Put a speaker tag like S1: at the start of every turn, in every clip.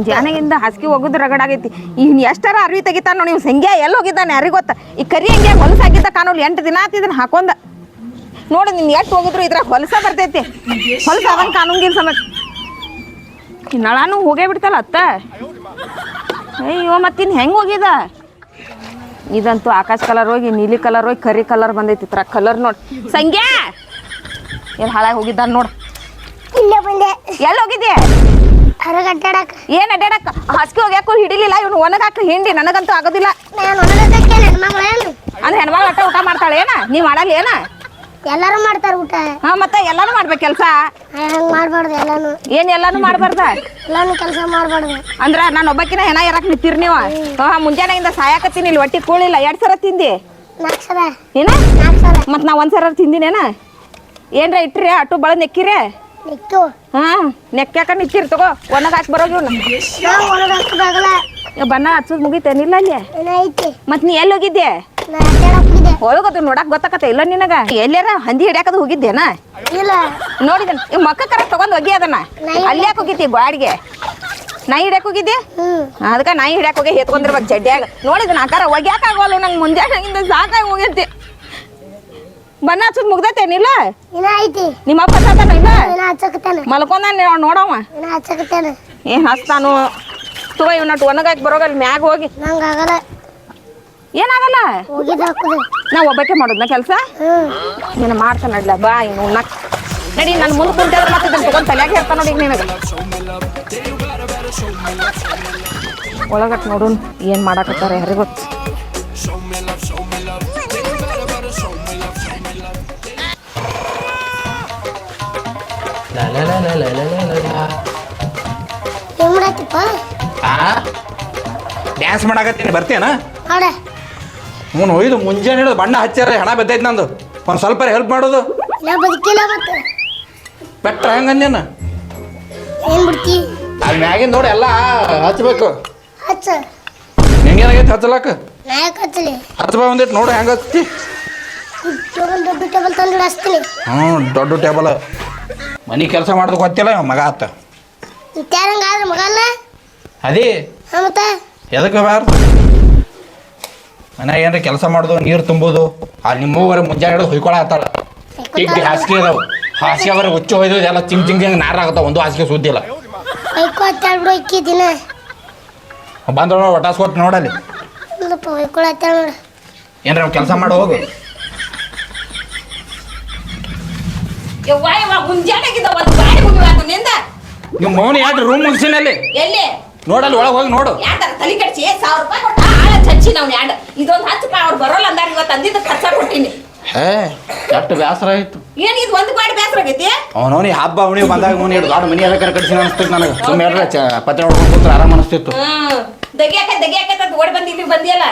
S1: ಮುಂಜಾನೆಗಿಂದ ಹಾಸಿಗೆ ಹೋಗುದು ರಗಡಾಗೈತಿ ಇವ್ನು ಎಷ್ಟರ ಅರ್ವಿ ತೆಗಿತಾನ ನೋಡಿ ಇವ್ ಸಂಗ್ಯಾ ಎಲ್ಲಿ ಹೋಗಿದ್ದಾನೆ ಯಾರಿಗೆ ಗೊತ್ತ? ಈ ಕರಿ ಹಂಗೆ ಹೊಲಸ ಹಾಕಿದ್ದ ಕಾಣೋಲ್ ಎಂಟು ದಿನ ಆತ್ ಇದನ್ನ ಹಾಕೊಂಡ. ನೋಡಿ ನೀನು ಎಷ್ಟು ಹೋಗಿದ್ರು ಇದ್ರಾಗ ಹೊಲಸ ಬರ್ತೈತಿ. ಹೊಲಸ ಅವನ್ ಕಾಣಂಗಿಲ್ಲ ಸಮಯ ನಳಾನು ಹೋಗೇ ಬಿಡ್ತಲ್ಲ ಅತ್ತ. ಅಯ್ಯೋ ಮತ್ತಿನ್ ಹೆಂಗೆ ಹೋಗಿದ? ಇದಂತೂ ಆಕಾಶ ಕಲರ್ ಹೋಗಿ ನೀಲಿ ಕಲರ್ ಹೋಗಿ ಕರಿ ಕಲರ್ ಬಂದೈತಿ ಇತ್ರ ಕಲರ್ ನೋಡಿ. ಸಂಗ್ಯಾ! ಎಲ್ಲಿ ಹಾಳಾಗಿ ಹೋಗಿದ್ದಾನೆ ನೋಡು. ಎಲ್ಲ ಹೋಗಿದ್ಯಾ?
S2: ಹೊರಗಡ್ಡಾಡಕ್
S1: ಏನ್ ಅಡ್ಡಾಡಕ? ಹಸ್ಕಿ ಹೋಗ್ಯಾಕು ಹಿಡಿಲಿಲ್ಲ ಇವನು ಒಣಗಾಕ ಹಿಂಡಿ ನನಗಂತೂ ಆಗೋದಿಲ್ಲ.
S2: ನಾನು ಹೊರಗಕ್ಕೆ ನನ್ನ ಮಗಳೇನು
S1: ಅಂದ್ರೆ ಹೆಣ್ಮಗಳು ಅಟ್ಟ ಊಟ ಮಾಡ್ತಾಳೆ ಏನ? ನೀ ಮಾಡಲ್ಲ ಏನ?
S2: ಎಲ್ಲರೂ ಮಾಡ್ತಾರ ಊಟ.
S1: ಹಾ ಮತ್ತೆ ಎಲ್ಲಾನು ಮಾಡ್ಬೇಕು ಕೆಲಸ?
S2: ಹಂಗೆ ಮಾಡಬಾರ್ದು ಎಲ್ಲಾನು.
S1: ಏನ್ ಎಲ್ಲಾನು ಮಾಡ್ಬಾರ್ದ?
S2: ಎಲ್ಲಾನು ಕೆಲಸ ಮಾಡಬಾರ್ದು.
S1: ಅಂದ್ರ ನಾನು ಒಬ್ಬಕಿನ ಹೆಣ ಇರಕ್ ನಿಂತಿರ್ ನೀವು? ಹಾ ಮುಂಜಾನೆಯಿಂದ ಸಾಯಕತ್ತೀನಿ ಇಲ್ಲಿ ಹೊಟ್ಟಿ ಕೂಳಿಲ್ಲ ಎರಡ್ ಸರ ತಿಂದಿ?
S2: ನಾಲ್ಕು ಸಲ
S1: ಏನ?
S2: ನಾಲ್ಕು ಸಲ
S1: ಮತ್ ನಾ ಒಂದ್ ಸರ ತಿಂದಿನೇನ? ಏನ್ರ ಇಟ್ರಿ ಅಟ್ಟು ಬಳ ನೆಕ್ಕಿರೆ?
S2: ನಿಕ್ಕು
S1: ಹಾ ನೆಕ್ಕ್ಯಾಕ ನಿಂತಿರ್ ತಗೋ? ಒಣಗ ಹಾಕಿ
S2: ಹೊರಗೆ ಹಾಕೋದಾಗಲ್ಲ
S1: ಬಣ್ಣ ಹಚ್ಚೋದ್ ಮುಗಿತೇನಿಲ್ಲ ಅಲ್ಲಿ? ಮತ್ ನೀ ಎಲ್ಲಿ ಹೋಗಿದ್ದೆ?
S2: ಹೋಗಿದ್ದೆ.
S1: ಒಳಗದು ನೋಡಕ್ ಗೊತ್ತಾಕತ್ತ ಇಲ್ಲ ನಿನಗ? ಎಲ್ಲಾರ ಹಂದಿ ಹಿಡ್ಯಾಕದು ಹೋಗಿದ್ದೇನ?
S2: ಇಲ್ಲ.
S1: ನೋಡಿದನ್ ಮಕ್ಕ ಕರ ತಗೊಂಡ್ ಹೋಗಿ ಅದನ್ನ. ಅಲ್ಲಿ ಯಾಕೆ ಹೋಗಿದ್ದಿ ಬಾಡಿಗೆ? ನಾಯಿ ಹಿಡ್ಯಾಕ ಹೋಗಿದ್ದೆ? ಅದಕ್ಕ ನಾಯಿ ಹಿಡ್ಯಾಕ ಹೋಗಿ ಹೇತ್ಕೊಂಡಿರ್ಬೇಕು ಜಡ್ಡ್ಯಾಗ ನೋಡಿದ ಆಕಾರ ಒಗ್ಯಾಕ ಆಗೋಲ್ಲ ನಂಗೆ ಮುಂಜಾನೆ ಸಾಕಾಗಿ ಹೋಗೈತಿ ಬಣ್ಣ ಹಚ್ಚದ್ ಮುಗ್ದೈತೇನಿಲ್ಲ
S2: ಇಲ್ಲ ಐತಿ.
S1: ನಿಮ್ಮ ಅಪ್ಪ ಸಾತಾನ ಇಲ್ಲ
S2: ಹಚ್ಚಕತ್ತಾನ.
S1: ನೋಡವ
S2: ಏನೋ ಹಚ್ಚಕತ್ತಾನ.
S1: ಏನ್ ಹಸ್ತಾನು ತುಗ ಇವ್ ನಟ್ ಒಣಗಾಕಿ ಬರೋಗಲ್ಲಿ ಮ್ಯಾಗ ಹೋಗಿ.
S2: ನಂಗೆ ಆಗಲ್ಲ.
S1: ಏನಾಗಲ್ಲ
S2: ಹಾಕುದು.
S1: ನಾ ಒಬ್ಬಕ್ಕೆ ಮಾಡೋದ್ನ ಕೆಲಸ? ನೀನು ಮಾಡ್ತಾನೆ ನಡ್ಲ ಬಾ ಇನ್ನು ಉಣ್ಣಕ್. ನಡಿ ನಾನು ಮುಂದೆ ಕುಂತಿದ್ರೆ ಮತ್ತೆ ಇದನ್ನ ತಗೊಂಡ್ ತಲೆಯಾಗ ಹೇಳ್ತಾನ ನೋಡಿ ನಿನಗೆ. ಒಳಗಟ್ ನೋಡು ಏನ್ ಮಾಡಾಕತ್ತಾರ ಯಾರಿಗ್
S3: ಡ್ಯಾನ್ಸ್ ಮಾಡಾಕತ್ತೀನಿ ಬರ್ತೀಯನ?
S2: ಮಾಡ
S3: ಹ್ಞೂ ಒಯ್ದು ಮುಂಜಾನೆ ಹಿಡಿದು ಬಣ್ಣ ಹಚ್ಚಾರ ಹಣ ಬಿದ್ದೈತೆ ನಂದು. ಒಂದು ಸ್ವಲ್ಪ ಹೆಲ್ಪ್ ಮಾಡೋದು.
S2: ಇಲ್ಲ ಬದುಕಿಲ್ಲ ಮತ್ತೆ.
S3: ಬೆಟ್ಟ ಹೆಂಗಂದೇನ
S2: ಏನ್ ಬಿಡ್ತಿ?
S3: ಅಲ್ಲಿ ಮ್ಯಾಗಿನ ನೋಡಿ ಎಲ್ಲ ಹಚ್ಬೇಕು.
S2: ಹಚ್ಚ.
S3: ಹೆಂಗೇನಾಗೈತೆ ಹಚ್ಚಲಾಕ
S2: ಯಾಕೆ ಹಚ್ಚಲಿ?
S3: ಒಂದಿಟ್ಟು ನೋಡು ಹೆಂಗೆ ಹಚ್ತಿ
S2: ಟೇಬಲ್ ದೊಡ್ಡ ಟೇಬಲ್ ತಂದು ಹಚ್ತೀನಿ.
S3: ಹ್ಞೂ ದೊಡ್ಡ ಟೇಬಲ್ ಮನೆ ಕೆಲಸ ಮಾಡೋದು ಗೊತ್ತಿಲ್ಲ ಇವ ಮಗ ಆತ.
S2: ತ್ಯಾರಂಗಾದ್ರೆ ಮಗಲ್ಲ
S3: ಅದೇ.
S2: ಹಾ ಮತ್ತೆ?
S3: ಎದಕ್ಕೆ ಬಾರ ಮನ್ಯಾಗ ಏನ್ರ ಕೆಲಸ ಮಾಡೋದು ನೀರು ತುಂಬೋದು? ಅಲ್ಲಿ ನಿಮ್ಮವರೆ ಮುಂಜಾನೆ ಹಿಡಿದು ಹೊಯ್ಕೊಳ ಆತಾಳ. ಟಿಗ್ ಹಾಸಿಗೆ ಅದಾವ. ಹಾಸಿಗೆ ಅವರ ಹುಚ್ಚು ಹೊಯ್ದು ಎಲ್ಲ ಚಿಂಗ್ ಚಿಂಗ್ ಚಿಂಗ್ ನಾರ ಆಗತ್ತಾವ ಒಂದು ಹಾಸಿಗೆ ಸುದ್ದಿಲ್ಲ
S2: ಹೊಯ್ಕೊ ಹತ್ತಾಳ ಬಿಡು ಇಕ್ಕಿ ದಿನ.
S3: ನೋಡಲ್ಲಿ.
S2: ಇಲ್ಲಪ್ಪ ಹೊಯ್ಕೊಳ ನೋಡು.
S3: ಏನ್ರ ಕೆಲಸ ಮಾಡಿ ಹೋಗು.
S1: ಯವ್ವ ಯವ್ವ ಮುಂಜಾನೆಗಿದ್ದ ಒಂದು ಗಾಡಿ ಮುಗಿವಾತು ನಿಂದ.
S3: ನಿಮ್ಮ ಮೌನ ಯಾಕೆ ರೂಮ್ ಮುಗಿಸಿನಲ್ಲಿ.
S1: ಎಲ್ಲಿ?
S3: ನೋಡಲ್ಲ ಒಳಗೆ ಹೋಗಿ ನೋಡು.
S1: ಯಾರ್ದಾರ ತಲೆ ಕಡ್ಸಿ ಸಾವಿರ ರೂಪಾಯಿ ಕೊಟ್ಟ ಆಳ ಚಚ್ಚಿ ನಾವು ಯಾಂಡ ಇದೊಂದು ಹತ್ತು ರೂಪಾಯಿ ಅವ್ರು ಬರೋಲ್ಲ ಅಂದಾರ ಇವತ್ತು ಅಂದಿದ್ದು ಖರ್ಚ ಕೊಟ್ಟಿನಿ
S3: ಹೇ ಎಷ್ಟು ಬೇಸರ ಆಯ್ತು.
S1: ಏನ್ ಇದು ಒಂದು ಗಾಡಿ ಬೇಸರ ಆಗೈತಿ?
S3: ಅವನವನಿ ಹಬ್ಬ ಅವನಿ ಬಂದಾಗ ಮುನಿ ಹಿಡ್ದು ದೊಡ್ಡ ಮನಿ ಅದಕ್ಕೆ ಕಡಿಸಿ ಅನಿಸ್ತಿತ್ತು ನನಗೆ. ಸುಮ್ಮನೆ ಹೇಳ್ರೆ ಚ ಪತ್ರ ನೋಡ್ಕೊಂಡು ಕೂತ್ರೆ ಆರಾಮ ಅನಿಸ್ತಿತ್ತು
S1: ಹ್ಞೂ ದಗಿಯಾಕ ದಗಿಯಾಕ ಅಂತ ಓಡಿ ಬಂದು ಇಲ್ಲಿ ಬಂದಿಯಲ್ಲ?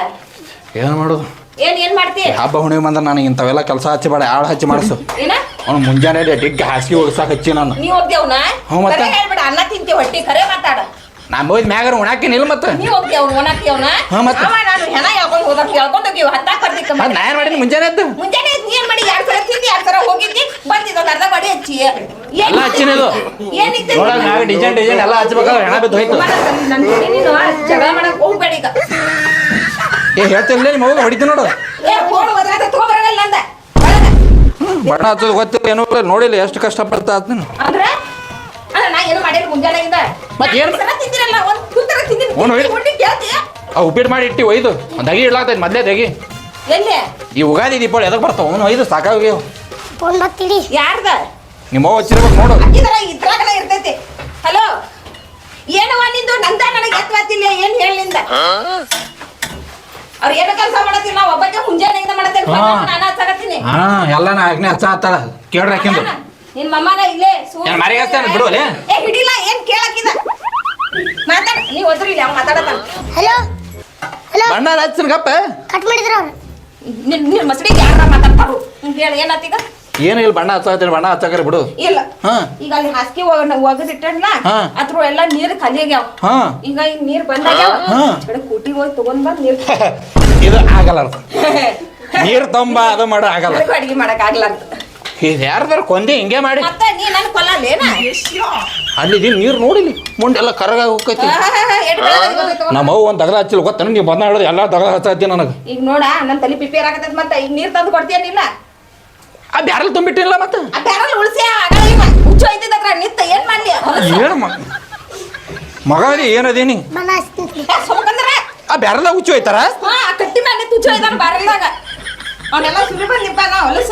S3: ಏನು ಮಾಡೋದು?
S1: ಏನ್ ಏನ್ ಮಾಡ್ತಿ?
S3: ಹಬ್ಬ ಹುಣ್ಣಿಮೆ ಬಂದ್ರೆ ನನಗೆ ಇಂಥವೆಲ್ಲ ಕೆಲಸ ಹಚ್ಚಿ ಬೇಡ ಆಳು ಹಚ್ಚಿ ಮಾಡಿಸು.
S1: ಏನ?
S3: ಅವ್ನು ಮುಂಜಾನೆ ಡಿಗ್ ಹಾಸಿಗೆ ಒಗ್ಸಾಕ ಹಚ್ಚಿ ನಾನು.
S1: ನೀ ಹೋಗ್ದೇವ್ನ
S3: ಹ್ಞೂ ಮತ್ತೆ?
S1: ಕರೆ ಹೇಳ್ಬೇಡ ಅನ್ನ ತಿಂತಿ ಹೊಟ್ಟಿ ಖರೆ ಮಾತಾಡ.
S3: ನಾನು ಹೋಯ್ತು ಮ್ಯಾಗ ಉಣಾಕಿನ ಇಲ್ಲ ಮತ್ತೆ.
S1: ನೀ
S3: ಹ್ಞೂ ಮತ್ತೆ?
S1: ಅವ ನಾನು ಹೆಣ ಯಾಕೊಂಡು ಹೋದಕ್ಕೆ ಹೇಳ್ಕೊಂಡು ಹೋಗಿವ್ ಹತ್ತಾಕ್ ಬರ್ತಿಕ್ಕ
S3: ಮತ್ತೆ ನಾ ಏನು ಮಾಡೀನಿ ಮುಂಜಾನೆ ಎದ್ದು?
S1: ಮುಂಜಾನೆ ಎದ್ದು ನೀ ಏನ್ ಮಾಡಿ ಎರಡ್ ಸಲ ತಿಂದಿ ಎರಡ್ ಸಲ ಹೋಗಿದ್ದಿ ಬಂದಿದ್ದು ಒಂದು ಅರ್ಧ ಮಾಡಿ ಹಚ್ಚಿ. ಏನ್
S3: ಎಲ್ಲ ಹಚ್ಚಿನ ಇದು.
S1: ಏನಿತ್ತು
S3: ನೋಡಲ್ಲ ಮ್ಯಾಗ ಡಿಸೈನ್ ಡಿಸೈನ್ ಎಲ್ಲ ಹಚ್ಬೇಕಾದ್ರೆ ಹೆಣ ಬಿದ್ದು ಹೋಯ್ತು.
S1: ನೀನು ಜಗಳ ಮಾಡಕ್ ಹೋಗ್ಬೇಡ ಈಗ.
S3: ಏ ಹೇಳ್ತಿಲ್ಲ ನಿಮ್ಮ ಮಗು ಹೊಡಿತೀನಿ ನೋಡು. ಬಣ್ಣ ಹಚ್ಚೋದು ಗೊತ್ತಿಲ್ಲ ಏನೂ ಇಲ್ಲ. ನೋಡಿಲ್ಲ ಎಷ್ಟು ಕಷ್ಟಪಡ್ತಾ ಆತ್ನ
S1: ಅಂದ್ರೆ? ಅಲ್ಲ ನಾ ಏನು ಮಾಡಿಲ್ಲ ಮುಂಜಾನೆಯಿಂದ?
S3: ಮತ್ತ್ ಏನ್-
S1: ಸಲ ತಿಂದಿರಲ್ಲ ಒಂದ್ ತುತ್ತರ ತಿಂದಿನಿ.
S3: ಅವ್ನು ಒಯ್ದು- ಆ ಉಪ್ಪಿಟ್ಟು ಮಾಡಿ ಇಟ್ಟಿ ಒಯ್ದು. ಒಂದು ದಗಿ ಇಡ್ಲಾಗ್ತೈತೆ ಮೊದಲೇ ದಗಿ ಈ ಉಗಾದಿ ದೀಪಾವಳಿ ಎದಕ್ಕೆ ಬರ್ತಾವ? ಅವನು ಒಯ್ದು ಸಾಕಾಗಿ
S2: ಫೋನ್ ಬತ್ತಿಡಿ
S1: ಯಾರ್ದ?
S3: ನಿಮ್ಮ ಹಚ್ಚಿರ್ಬೇಕು ನೋಡು.
S1: ಇರ್ತೈತಿ. ಹಲೋ ಏನವ ನಿಂದು? ನಂದ ನನಗೆ ಎತ್ತವಾತಿಲ್ಲ ಏನ್ ಹೇಳಿಂದ ಅವ್ರು ಏನು ಕೆಲಸ ಮಾಡತ್ತೀವಿ ನಾ ಒಬ್ಬಕ್ಕೆ ಮುಂಜಾನೆಯಿಂದ ಮಾಡತ್ತೇನೆ
S3: ಹಾ.
S1: ನಾನು ಹಚ್ಚಾಕತ್ತೀನಿ
S3: ಹಾ ಎಲ್ಲ ನಾ ಆಗ್ನೇ ಹಚ್ಚ ಹತ್ತಾಳ ಕೇಳ್ರಿ ಹಾಕಿಂದು
S1: ನಿನ್ ಮಮ್ಮನ ಇಲ್ಲೇ ಸೂ-
S3: ಏನ್ ಮನೆಗೆ ಹಚ್ತಾನೆ ಬಿಡು ಅಲ್ಲೇ?
S1: ಏ ಹಿಡಿಲ್ಲ ಏನ್ ಕೇಳಕ್ಕಿದ? ಮಾತಾಡ ನೀ ಹೋದ್ರಿ ಇಲ್ಲ ಮಾತಾಡತಾನ
S2: ಹಲೋ? ಹಲೋ?
S3: ಬಣ್ಣ ಹಚ್ಚಿನ ಕಪ್ಪ
S2: ಕಟ್ ಮಾಡಿದ್ರ ಅವ್ರು.
S1: ನಿನ್ ನಿನ್ ಮಸಡಿಗೆ ಯಾರ ಮಾತಾಡ್ತಾರು? ಹೇಳಿ ಏನಾತೀಗ
S3: ಏನು ಇಲ್ಲ ಬಣ್ಣ ಹಚ್ಚತ್ತೀನಿ ಬಣ್ಣ ಹಚ್ಚಾಕ್ರಿ ಬಿಡು.
S1: ಇಲ್ಲ.
S3: ಹಾ.
S1: ಈಗ ಅಲ್ಲಿ ಹಾಸಿಗೆ ಒಗದಿಟ್ಟಲ್ಲ
S3: ಹಾ.
S1: ಅದ್ರ ಎಲ್ಲ ನೀರು ಖಾಲಿ ಆಗ್ಯಾವ.
S3: ಹಾ.
S1: ಈಗ ಈಗ ನೀರು ಬಂದಾಗ
S3: ಹಾ.
S1: ಕಡೆ ಕೂಟಿಗೆ ಹೋಗಿ ತಗೊಂಡ್ ಬಂದ್ ನೀರ್
S3: ಇದು ಆಗಲ್ಲ ಅರ್ಥ. ನೀರು ತಂಬ ಅದು ಮಾಡೋ ಆಗಲ್ಲ.
S1: ಅದಕ್ಕೂ ಅಡಿಗೆ ಮಾಡಕ್ ಆಗಲ್ಲ ಅಂತ.
S3: ಇದು ಯಾರ್ದಾರ ಕೊಂದೆ ಹಿಂಗೆ ಮಾಡಿ.
S1: ಮತ್ತೆ ನೀ ನನ್ ಕೊಲ್ಲಲೇನ
S3: ಅಲ್ಲಿ ನೀರು ನೋಡಿಲಿ. ಮುಂಡೆಲ್ಲ ಕರಗ ಹೋಗ್ತೈತಿ. ನಮ್ಮ ಅವ್ವ ಒಂದು ದಗದ ಹಚ್ಚಿಲ್ಲ ಗೊತ್ತ? ನೀವು ಬಂದ ಹೇಳಿದ್ರೆ ಎಲ್ಲ ದಗದ ಹಚ್ಚತ್ತಿ ನನಗೆ.
S1: ಈಗ ನೋಡ ನನ್ ತಲೆ ಪ್ರಿಪೇರ್ ಆಗತ್ತ ಮತ್ತೆ ಈಗ ನೀರ್ ತಂದು ಕೊಡ್ತೀಯನಿಲ್ಲ
S3: ಆ ಬ್ಯಾರಲ್ ತುಂಬಿಟ್ಟಿಲ್ಲ ಮತ್ತೆ?
S1: ಆ ಬ್ಯಾರಲ್ ಉಳಿಸಿ ಹುಚ್ಚು ಐತಿದ್ರ ನಿತ್ತ ಏನ್ ಮಾಡ್ಲಿ?
S3: ಏನು ಮಗ ರೀ ಏನದೇನಿ
S2: ಮನ
S1: ಸುಮ್ಕಂದ್ರ.
S3: ಆ ಬ್ಯಾರಲ್ದಾಗ ಹುಚ್ಚು ಹೋಯ್ತಾರ?
S1: ಹಾ ಆ ಕಟ್ಟಿ ಮೇಲೆ ಹುಚ್ಚು ಐತಾನ ಬ್ಯಾರಲ್ದಾಗ. ಅವನೆಲ್ಲ ಸುರಿ ಬಂದಿಪ್ಪ ನಾ ಹೊಲಸ.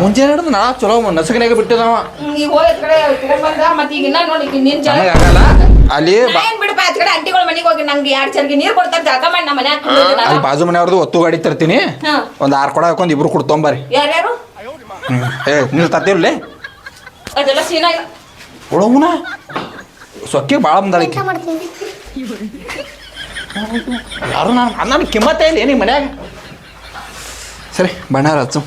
S3: ಮುಂಜಾನೆ ಹಿಡಿದು ನಾ ಚಲೋ ನಸಗನಾಗ ಬಿಟ್ಟಿದವ
S1: ಈಗ ಹೋಗಿ ಕಡೆ ತಗೊಂಡ್ಬಂದ ಮತ್ತೆ ಈಗ ಇನ್ನ ನೋಡಿ ನೀನ್ ಜನ
S3: ಆಗಲ್ಲ. ಅಲ್ಲಿ ಬಾ
S1: ಏನ್ ಬಿಡಪ್ಪ ಆ ಕಡೆ ಅಂಟಿಗಳ ಮನೆಗೆ ಹೋಗಿ ನಂಗೆ ಎರಡ್ ಚರ್ಗಿ ನೀರು ಕೊಡ್ತಾರೆ ಜಳಕ ಮಾಡಿ ನಮ್ಮ ಮನ್ಯಾಗ
S3: ಅಲ್ಲಿ ಬಾಜು ಮನೆಯವ್ರದ್ದು ಒತ್ತು ಗಾಡಿ ತರ್ತೀನಿ.
S1: ಹಾ.
S3: ಒಂದು ಆರು ಕೊಡ ಹಾಕೊಂಡ್ ಇಬ್ರು ಕುಡ್ತೊಂಬರಿ
S1: ಯಾರ್ಯಾರು?
S3: ಏ ನೀರು ತತ್ತಿರ್ಲಿ
S1: ಅದೆಲ್ಲ ಸೀನಾ ಇಲ್ಲ
S3: ಉಳವುನ ಸೊಕ್ಕೆ ಭಾಳ
S2: ಮಾಡ್ತೀನಿ
S3: ಯಾರು ನಾನು ನನ್ನ ಕಿಮ್ಮತ್ತೇ ಇಲ್ಲ ಏನಿ ಮನ್ಯಾಗ? ಸರಿ ಬಣ್ಣಾರ ಹಚ್ಚು.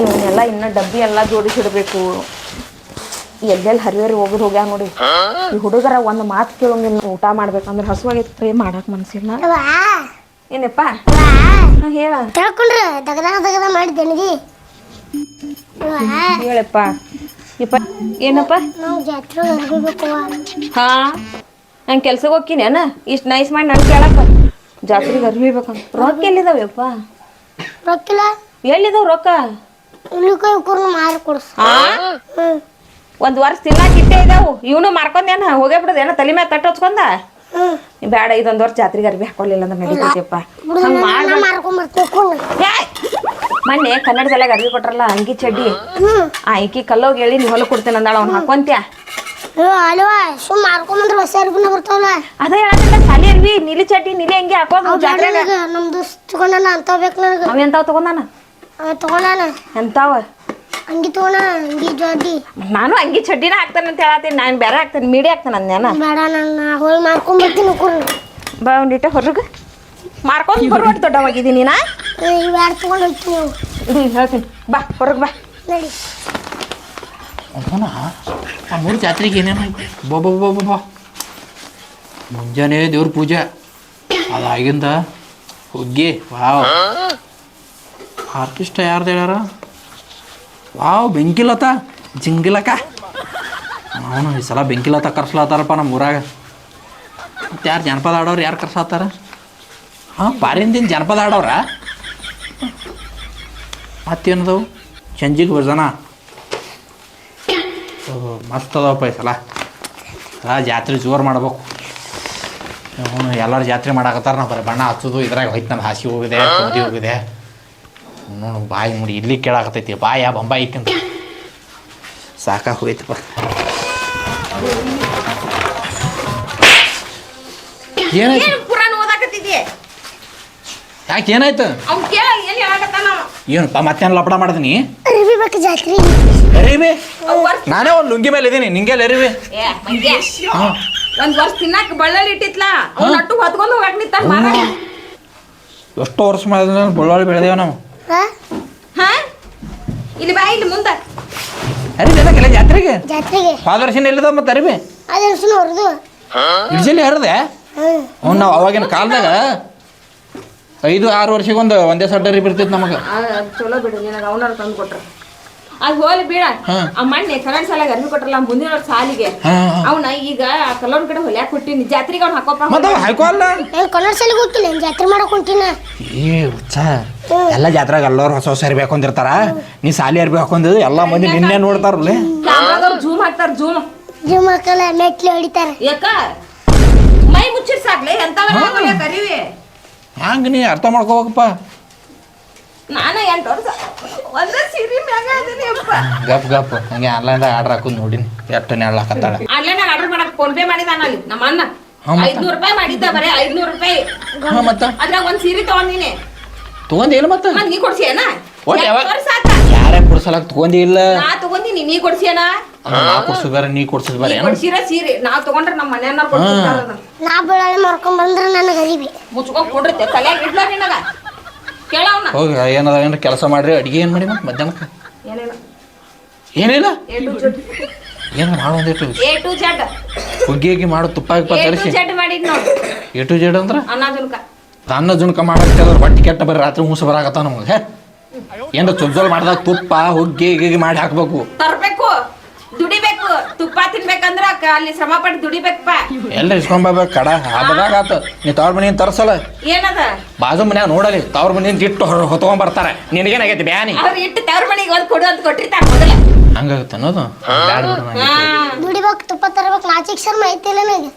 S1: ಇವನ್ನೆಲ್ಲ ಇನ್ನ ಡಬ್ಬಿ ಎಲ್ಲ ಜೋಡಿಸಿಡ್ಬೇಕು. ಎಲ್ಲೆಲ್ಲಿ ಹರಿಯರಿ ಹೋಗುದು ಹೋಗ್ಯಾವ ನೋಡಿ. ಈ ಹುಡುಗರ ಒಂದು ಮಾತು ಕೇಳೋಂಗಿಲ್ಲ ಊಟ ಮಾಡ್ಬೇಕಂದ್ರೆ ಹಸುವಾಗೈತಿ ಮಾಡಕ್ ಮನ್ಸಿಲ್ಲ. ಏನಪ್ಪ? ಹೇಳ.
S2: ತಿಳ್ಕೊಂಡ್ರ ದಗದ ದಗದ ಮಾಡಿದ್ದೇನಿಗೆ
S1: ಹೇಳಪ್ಪ. ಇಪ್ಪ ಏನಪ್ಪ?
S2: ನಾವು ಜಾತ್ರೆ
S1: ಹಾ. ನಾನು ಕೆಲ್ಸಕ್ಕೆ ಹೋಗ್ತೀನಿ ಇಷ್ಟು ನೈಸ್ ಮಾಡಿ ನಾನು ಕೇಳಪ್ಪ. ಜಾತ್ರೆಗೆ ಅರ್ವಿ ಬೇಕಂತ. ರೊಕ್ಕ ಎಲ್ಲಿದಾವಪ್ಪ
S2: ರೊಕ್ಕಿಲ್ಲ?
S1: ಎಲ್ಲಿದಾವ್ ರೊಕ್ಕ?
S2: ಇಲ್ಲಿಕ ಇವ್ರು ಮಾರಿ ಕೊಡ್ಸ.
S1: ಒಂದ್ ವರ್ಷ ತಿನ್ನಾಕಿಟ್ಟೆ ಇದಾವು. ಇವನು ಮಾರ್ಕೊಂಡೇನ ಹೋಗೇ ಬಿಡದೇನ ತಲೆ ಮೇಲೆ ತಟ್ಟ ಹಚ್ಕೊಂಡ ಬೇಡ ಇದೊಂದು ವರ್ಷ ಜಾತ್ರೆಗೆ ಅರ್ಬಿ ಹಾಕೊಳ್ಳಿಲ್ಲ ಅಂದ್ರೆ ನಡೀತೈತಿಯಪ್ಪ! ಮೊನ್ನೆ ಕನ್ನಡ ಶಾಲೆಗೆ ಅರ್ಬಿ ಕೊಟ್ರಲ್ಲ ಅಂಗಿ ಚಡ್ಡಿ. ಆ ಈಕಿ ಕಲ್ಲೋಗಿ ಹೇಳಿ ನೀವು ಹೊಲ ಕೊಡ್ತೇನೆ ಅಂದಾಳ ಅವ್ನು ಹಾಕೊಂತ್ಯ? ಅದೇ ಸಾಲಿ ಅರ್ಬಿ ನೀಲಿ ಚಡ್ಡಿ ನೀಲಿ ಅಂಗಿ ಹಾಕೋದು ಜಾತ್ರೆಗೆ
S2: ತಗೊಂಡಾನ ಬೇಕು ನನಗೆ.
S1: ತಗೊಂಡಾನ?
S2: ಅವ ತಗೊಂಡಾನ.
S1: ಎಂತಾವ
S2: ಅಂಗಿ ತೋಣ ಅಂಗಿ ಜೋಡಿ.
S1: ನಾನು ಅಂಗಿ ಚಡ್ಡಿನ ಹಾಕ್ತಾನೆ ಅಂತ ಹೇಳತ್ತೀನಿ. ನಾನು ಬೇರೆ ಹಾಕ್ತಾನೆ ಮೀಡಿ ಹಾಕ್ತಾನೆ ಅಂದ್ಯಾನ
S2: ಬೇಡ ನನ್ನ ಹೋಗಿ ಮಾರ್ಕೊಂಬರ್ತೀನಿ ಕುರು
S1: ಬಾ ಒಂದಿಟ ಹೊರಗೆ. ಮಾರ್ಕೊಂಡು ಬರುವಟ್ಟು ದೊಡ್ಡವಾಗಿದ್ದೀನಿ ನಾ?
S2: ಇವು ಯಾರು ತಗೊಂಡು ಹೋಗ್ತೀನಿ
S1: ಹೇಳ್ತೀನಿ. ಬಾ ಹೊರಗೆ ಬಾ.
S2: ನಡಿ.
S3: ಅವನ ಆ ಮೂರು ಜಾತ್ರೆಗೆ ಏನೇನು ಬಾ ಬಾ ಬಾ ಬಾ ಬಾ. ಮುಂಜಾನೆ ದೇವ್ರ ಪೂಜೆ. ಅದಾಗಿಂದ ಹುಗ್ಗಿ ವಾವ್. ಆರ್ಟಿಸ್ಟ್ ಯಾರ್ದು ಹೇಳ್ಯಾರ? ವಾವ್, ಬೆಂಕಿಲತ? ಜಿಂಗಿಲಕ? ಅವನು ಈ ಸಲ ಬೆಂಕಿಲತ ಕರ್ಸ್ಲತ್ತಾರಪ್ಪ ನಮ್ಮ ಊರಾಗ. ಮತ್ತು ಯಾರು ಜನಪದ ಆಡೋರು ಯಾರು ಕರ್ಸಾತಾರ? ಹಾಂ ಪಾರಿಂದಿನ ಜನಪದ ಆಡೋರ ಮತ್ತೇನದವು? ಚಂಜಿಗೆ ಬರ್ಜನ ಮಸ್ತ್ ಅದಾವಪ್ಪ ಈ ಸಲ. ಜಾತ್ರೆ ಜೋರು ಮಾಡ್ಬೇಕು. ಅವನು ಎಲ್ಲರೂ ಜಾತ್ರೆ ಮಾಡಾಕತ್ತಾರ, ನಾವು ಬರೀ ಬಣ್ಣ ಹಚ್ಚೋದು, ಇದ್ರಾಗ ಹೋಯ್ತು ನಮ್ಮ ಹಾಸಿಗೆ ಹೋಗಿದೆ ಕೋದಿ ಹೋಗಿದೆ. ನೋಡು ಬಾಯಿ ನೋಡಿ ಇಲ್ಲಿ ಕೇಳಾಕತ್ತೈತಿ. ಬಾಯ ಬೊಂಬಾಯಿ ಇಕ್ಕಂತ. ಸಾಕಾಗಿ ಹೋಯ್ತಪ್ಪ ಏನಾಯ್ತು ಯಾಕೆ ಏನಾಯ್ತು?
S1: ಅವ್ನು ಕೇಳ ಏನು ಹೇಳಕತ್ತಾನ ಅವ?
S3: ಏನಪ್ಪ ಮತ್ತೇನು ಲಪಡ ಮಾಡಿದ್ನಿ?
S2: ಅರಿವಿ
S3: ನಾನೇ ಒಂದು ಲುಂಗಿ ಮೇಲೆ ಇದ್ದೀನಿ. ನಿಂಗೆಲ್ಲ ಅರಿವಿ
S1: ಒಂದ್ ವರ್ಷ ತಿನ್ನಾಕ ಬಳ್ಳಲ್ಲಿ ಇಟ್ಟಿತ್ಲಾ? ಅವ್ನ ಅಟ್ಟು ಹೊತ್ಕೊಂಡು ಹೋಗಕ್ ಮಾರ
S3: ಎಷ್ಟೋ ವರ್ಷ ಮಾಡಿದ್ರೆ ಬಳ್ಳಾಳಿ ಬೆಳೆದೇವ ನಾವು.
S2: ಹಾಂ?
S1: ಹಾ? ಇಲ್ಲಿ ಬಾ ಇಲ್ಲಿ ಮುಂದ.
S3: ಅರಿಬಿ ಅದಕ್ಕೆಲ್ಲ ಜಾತ್ರೆಗೆ?
S2: ಜಾತ್ರೆಗೆ.
S3: ಹೋದ ವರ್ಷನ ಎಲ್ಲಿದ ಮತ್ತೆ ಅರಿವಿ
S2: ಅದೇ ಸುಮ್ಮನೆ ಹೊರದು.
S3: ಇಡ್ಸಲ್ಲಿ ಹರಿದೆ?
S2: ಹ್ಞೂ
S3: ಅವ್ನು ನಾವು ಅವಾಗಿನ ಕಾಲದಾಗ ಐದು ಆರು ವರ್ಷಕ್ಕೆ ಒಂದು ಒಂದೇ ಸಡ್ಡರಿ ಅರಿಬಿ ಇರ್ತಿತ್ತು ನಮಗೆ.
S1: ಆ, ಚಲೋ ಬಿಡು ನಿನಗೆ ಅವನಾರು ತಂದು ಕೊಟ್ರ ಅದ್ ಹೋಲಿ ಬೀಳ
S3: ಹಾ.
S1: ಆ ಮಣ್ಣೆ ಕನ್ನಡ ಶಾಲೆಗೆ ಅರ್ವಿ ಕೊಟ್ರಲ್ಲ ಮುಂದಿನ ವರ್ಷ ಸಾಲಿಗೆ. ಅವನ ಈಗ ಆ ಕಲ್ಲೋನ್ ಕಡೆ ಹೊಲ್ಯಾಕ ಕೊಟ್ಟಿನಿ ಜಾತ್ರೆಗೆ ಅವ್ನ ಹಾಕೋಪ್ಪ
S3: ಮತ್ತೆ ಹಾಕೋ ಅಲ್ಲ
S2: ನಾನು ಕನ್ನಡ ಶಾಲೆಗೆ ಹೋಗ್ತಿಲ್ಲ ಏನ್ ಜಾತ್ರೆ ಮಾಡಕ್ ಹೊಂಟಿನ?
S3: ಏ ಹುಚ್ಚ. ಎಲ್ಲ ಜಾತ್ರೆಗೆ ಎಲ್ಲರೂ ಹೊಸ ಹೊಸ ಅರ್ಬಿ ಹಾಕೊಂಡಿರ್ತಾರ ನೀ ಸಾಲಿ ಅರ್ಬಿ ಹಾಕೊಂಡಿದ್ದು ಎಲ್ಲ ಮಂದಿ ನಿನ್ನೆ ನೋಡ್ತಾರಲ್ಲೇ?
S1: ಜೂಮ್ ಹಾಕ್ತಾರ ಜೂಮ್.
S2: ಜೂಮ್ ಹಾಕಲ್ಲ ಮೆಟ್ಲಿ ಹೊಡಿತಾರ.
S1: ಯಾಕ? ಮೈ ಮುಚ್ಚಿರ್ ಸಾಕ್ಲೆ ಎಂತವರ ಕರಿವಿ
S3: ಹಂಗೆ ನೀ ಅರ್ಥ ಮಾಡ್ಕೋಬೇಕಪ್ಪ.
S1: ನಾನ ಎಂಟು ವರ್ಷ. ಒಂದೇ ಸೀರೆ ಮ್ಯಾಗ ಅದೀನಿ ಅಪ್ಪ.
S3: ಗಪ್ ಗಪ್. ಹಂಗೆ ಆನ್ಲೈನ್ದಾಗ ಆರ್ಡರ್ ಹಾಕೋದು ನೋಡಿನಿ. ಎಷ್ಟು ನೆರಳಾಕತ್ತಾಳ
S1: ಆನ್ಲೈನ್ ಆರ್ಡರ್ ಮಾಡಕ್ ಫೋನ್ ಪೇ ಮಾಡಿದಾನ ಅಲ್ಲಿ. ನಮ್ಮ ಅಣ್ಣ.
S3: ಹಾ, ಮತ್ತೆ?
S1: ಐದ್ನೂರು ರೂಪಾಯಿ ಮಾಡಿದ್ದ ಬರೇ ಐದ್ನೂರು ರೂಪಾಯಿ.
S3: ಹಾ ಮತ್ತೆ?
S1: ಅದ್ರಾಗ ಒಂದ್ ಸೀರೆ ತಗೊಂಡಿನಿ.
S3: ತಗೊಂದಿಲ್ಲ ಮತ್ತೆ?
S1: ಮತ್ ನೀ ಕೊಡ್ಸಿಯನ?
S3: ಒಟ್ ಯಾವಾಗ- ಯಾರೇ ಕುಡ್ಸಲಕ್ ತೊಗೊಂಡಿ ಇಲ್ಲ.
S1: ನಾ ತಗೊಂಡಿನಿ ನೀ ಕೊಡ್ಸಿಯನ?
S3: ನಾ ಕೊಡ್ಸೋದು ಬೇರೆ ನೀ ಕೊಡ್ಸೋದು
S1: ನೀ
S3: ಬೇರೆ ಏನು?
S1: ಕೊಡ್ಸಿರ ಸೀರೆ. ನಾ ತಗೊಂಡ್ರೆ ನಮ್ಮ ಮನೆಯನ್ನ ಕೊಡ್ಸಿರ್ತಾರ ಅದನ್ನ.
S2: ನಾ ಮಾರ್ಕೊಂಡ್ ಬಂದ್ರೆ ನನಗೆ ಅರಿವಿ
S1: ಮುಚ್ಕೊಂಡ್ ಕೊಡ್ರಿತೆ ತಲ್ಯಾಗ ಇಡ್ಲ ನಿನಗ? ಕೇಳ ಅವ್ನ.
S3: ಹೋಗಿ ಏನದ ಏನ್ರ ಕೆಲಸ ಮಾಡ್ರಿ ಅಡಿಗೆ ಏನು ಮಾಡಿ ಮತ್ತೆ ಮಧ್ಯಾಹ್ನಕ್ಕೆ?
S1: ಏನಿಲ್ಲ.
S3: ಏನಿಲ್ಲ?
S1: ಎ ಟು ಜೆಡ್
S3: ಏನು
S1: ಎ ಟು ಜೆಡ್
S3: ಹುಗ್ಗಿ ಹುಗ್ಗಿ ಮಾಡು ತುಪ್ಪ ಗಿಪ್ಪ
S1: ಎ ಟು
S3: ತರಿಸಿ.
S1: ಜೆಡ್ ಮಾಡಿದ್ ನೋಡು.
S3: ಎ ಟು ಜೆಡ್ ಅಂದ್ರೆ? ಅನ್ನ ಜುಣಕ ಜುಣ್ಕ ಬಟ್ಟಿ ಕೆಟ್ಟ ಬರ್ರಿ ರಾತ್ರಿ ಮೂಸ ಬರಾಕತ್ತ ನಮಗೆ ಏನ್ರ ಚೊಲ್ ಮಾಡ್ದಾಗ ತುಪ್ಪ ಹುಗ್ಗಿ ಹೀಗೆ ಮಾಡಿ ಹಾಕ್ಬೇಕು.
S1: ತರ್ಬೇಕು. ದುಡಿಬೇಕು ತುಪ್ಪ ತಿನ್ಬೇಕಂದ್ರ ಕ- ಅಲ್ಲಿ ಶ್ರಮ ಪಟ್ಟು ದುಡಿಬೇಕಪ್ಪ.
S3: ಎಲ್ಲ ಇಸ್ಕೊಂಬರ್ಬೇಕು ಕಡ ಹಬ್ಬದಾಗ ಆತು. ನೀ ತವ್ರ ಮನೆ ತರ್ಸಲ್ಲ.
S1: ಏನದ?
S3: ಬಾಜು ಮನ್ಯಾಗ ನೋಡಲಿ ತವ್ರ ಮನೆಯಿಂದ ಇಟ್ಟು ಹೊತ್ಕೊಂಡ್ ಬರ್ತಾರೆ ನಿನಗೇನಾಗೈತಿ ಬ್ಯಾನಿ?
S1: ಅವ್ರು ಇಟ್ಟು ತವ್ರ ಮನೆಗೆ ಒಂದ್ ಕೊಡು ಅಂತ ಕೊಟ್ಟಿರ್ತಾರ ಮೊದಲ.
S3: ಹಂಗಾಗುತ್ತೆ ಅನ್ನೋದು? ಬ್ಯಾಡ ಬಿಡು ನಂಗೆ.
S2: ದುಡಿಬೇಕು ತುಪ್ಪ ತರಬೇಕು ನಾಚಿಕ್ ಶರ್ಮ ಐತಿಲ್ಲ ನನಗೆ.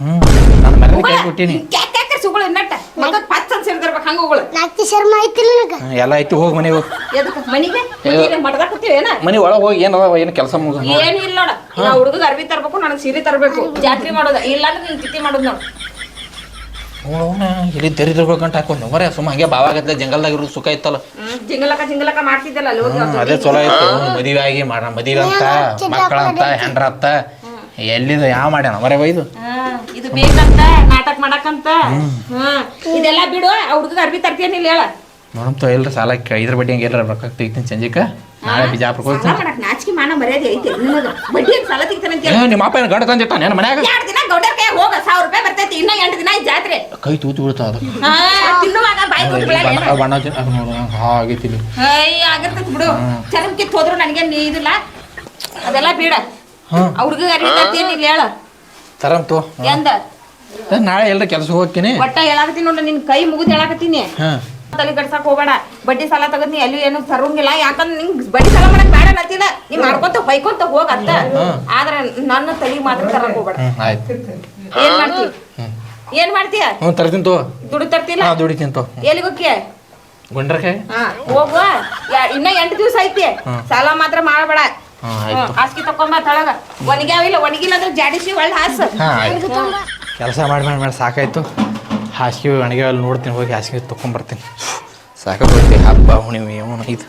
S3: ಹ್ಮ್. ನಾನು ಮನೆಗೆ ಕೈ ಕೊಟ್ಟಿನಿ
S1: ಕ್ಯಾಕ ಸುಗಳು ನಟ್ಟ. ಮಗ ಪಚ್ ಅಂತ ಸೇರ್ದಿರ್ಬೇಕು ಹಂಗ ಹೋಗಳು
S2: ನಾಕ್ತಿ ಶರ್ಮ ಐತಿಲ್ಲ ನನಗೆ?
S3: ಹ್ಮ್, ಎಲ್ಲ ಐತಿ ಹೋಗಿ ಮನೆಗೆ ಹೋಗಿ.
S1: ಎದಕ್ಕೆ ಮನಿಗೆ? ಮನಿಗೆ ಮಡ್ದಾಗ ಕೂತೀವೇನ
S3: ಮನೆ ಒಳಗೆ ಹೋಗಿ ಏನದ ಏನು ಕೆಲಸ ಮುಗ
S1: ಏನು ಇಲ್ಲ ನೋಡ. ನಾ ಹುಡುಗ ಅರ್ವಿ ತರ್ಬೇಕು ನನಗೆ ಸೀರೆ ತರಬೇಕು. ಜಾತ್ರೆ ಮಾಡೋದ. ಇಲ್ಲಾಂದ್ರೆ ಅಂದ್ರೆ ತಿಥಿ ಮಾಡೋದು ನೋಡು.
S3: ಅವನ ಇಲ್ಲಿ ದರಿದ್ರ ಗಂಟೆ ಹಾಕೊಂಡು ಮರೆ ಸುಮ್ಮ ಹಂಗೆ ಬಾವಾಗತ್ತೆ ಜಂಗಲ್ದಾಗ ಇರೋದು ಸುಖ ಇತ್ತಲ್ಲ.
S1: ಹ್ಮ್, ಜಿಂಗಲಕ ಜಿಂಗಲಕ ಮಾಡ್ತಿದ್ದಲ್ಲ ಅಲ್ಲಿ ಹೋಗಿ
S3: ಹ್ಮ್, ಅದೇ ಚಲೋ ಆಯ್ತು. ಮದುವೆ ಆಗಿ ಮಾಡ ಮದುವೆ ಅಂತ ಮಕ್ಕಳಂತ ಹೆಂಡ್ರತ್ತ. ಎಲ್ಲಿದ? ಯಾವ ಮಾಡ್ಯಾನ? ಮರೆ ಬೈದು
S1: ಹಾ, ಇದು ಬೇಕಂತ ನಾಟಕ ಮಾಡಕಂತ. ಇದೆಲ್ಲ ಬಿಡು ಹುಡುಗ ಅರ್ಬಿ ತರ್ತೀಯನಿಲ್ಲ ಹೇಳ.
S3: ನೋಡಂತ ಎಲ್ರ ಸಾಲ ಇದ್ರ ಬಡ್ಡಿ ಹಂಗೆ ಎಲ್ಲರ ರೊಕ್ಕ ತೆಗಿತೀನಿ ಸಂಜಿಕ? ನಾಳೆ ಬಿಜಾಪುರಕ್ಕೆ
S1: ಸಾಲ
S3: ಹೋಗ್ತೀನಿ
S1: ನಾಚಿಕೆ ಮಾನ ಮರ್ಯಾದೆ ಐತಿ ಬಡ್ಡಿ ಅಂತ ಸಾಲ ತೆಗಿತಾನಂತ
S3: ಏ, ನಿಮ್ಮ ಅಪ್ಪ ಏನು ಗಂಡ ತಂದಿಟ್ಟ ನನ್ನ ಮನ್ಯಾಗ?
S1: ಎರಡು ದಿನ ಗೌಡರ ಕೈ ಹೋಗ ಸಾವಿರ ರೂಪಾಯಿ ಬರ್ತೈತಿ ಇನ್ನ ಎಂಟು ದಿನ ಜಾತ್ರೆ.
S3: ಕೈ ತೂತು ಬಿಡ್ತಾ ಅದು.
S1: ತಿನ್ನುವಾಗ ಬಾಯಿ ಕೊಟ್ಟು ಬಿಡಲ್ಲ
S3: ಬಣ್ಣ ತಿನ್- ನೋಡು ಹಾ ಇಲ್ಲಿ.
S1: ಆಗಿರ್ತೈತಿ ಬಿಡು. ಚರ್ಮ ಕಿತ್ತು ಹೋದ್ರು ನನಗೆ ಇದಿಲ್ಲ. ಅದೆಲ್ಲ ಬೇಡ. ಆ ಹುಡುಗ ತರ್ತೀಯನಿಲ್ಲ ಹೇಳ.
S3: ತರಂತು
S1: ಎಂದ?
S3: ನಾಳೆ ಎಲ್ರ ಕೆಲ್ಸಕ್ಕೆ ಹೋಗ್ತೀನಿ.
S1: ಒಟ್ಟ ಹೇಳಾಕತ್ತೀನಿ ನೋಡ್ರಿ ನಿನ್ ಕೈ ಮುಗಿದ್ ಹೇಳಾಕತ್ತೀನಿ.
S3: ಹಾ.
S1: ತಲೆ ಕಡ್ಸಕ್ ಹೋಗ್ಬೇಡ. ಬಡ್ಡಿ ಸಾಲ ತಗದ್ನಿ ಎಲ್ಲಿ ಏನು ತರಂಗಿಲ್ಲ. ಯಾಕಂದ್ರೆ ನಿಂಗ್ ಬಡ್ಡಿ ಸಾಲ ಮಾಡಕ್ ಬೇಡ ಅನ್ನತ್ತಿಲ್ಲ. ನೀ ಮಾಡ್ಕೊಂತ ಹೊಯ್ಕೊಂತ ಹೋಗ ಅಂತ ಆದ್ರೆ ನನ್ನ ತಲೆ ಮಾತ್ರ ತರಕ್ ಹೋಗ್ಬೇಡ.
S3: ಆಯ್ತು.
S1: ಏನ್ ಮಾಡ್ತಿ? ಏನ್ ಮಾಡ್ತೀಯ
S3: ಹ್ಞೂ ತರ್ತೀನಿ ತೋ.
S1: ದುಡ್ಡು ತರ್ತಿಲ್ಲ?
S3: ಹಾಂ ದುಡಿತೀನಿ ತೋ.
S1: ಎಲ್ಲಿಗೋಕೆ?
S3: ಗುಂಡ್ರಕಾಯಿ?
S1: ಹಾ ಹೋಗುವ. ಯಾ- ಇನ್ನ ಎಂಟು ದಿವಸ ಐತಿ. ಸಾಲ ಮಾತ್ರ ಮಾಡಬೇಡ. ಹಾಸಿಗೆ ತಕೊಂಬ ತಳಗ. ಒಣಗ್ಯಾವಿಲ್ಲ ಒಣಗಿಲ್ಲ ಅಂದ್ರೆ ಜಾಡಿಸಿ ಒಳ್ಳೆ ಹಾಸ.
S3: ಕೆಲಸ ಮಾಡಿ ಮಾಡಿ ಮಾಡಿ ಸಾಕಾಯ್ತು. ಹಾಸಿಗೆ ಒಣಗೆ ನೋಡ್ತೀನಿ ಹೋಗಿ ಹಾಸಿಗೆ ತೊಗೊಂಬರ್ತೀನಿ ಸಾಕಾಗೋಯ್ತು ಹಬ್ಬ ಹುಣ್ಣಿಮೆ ಇದು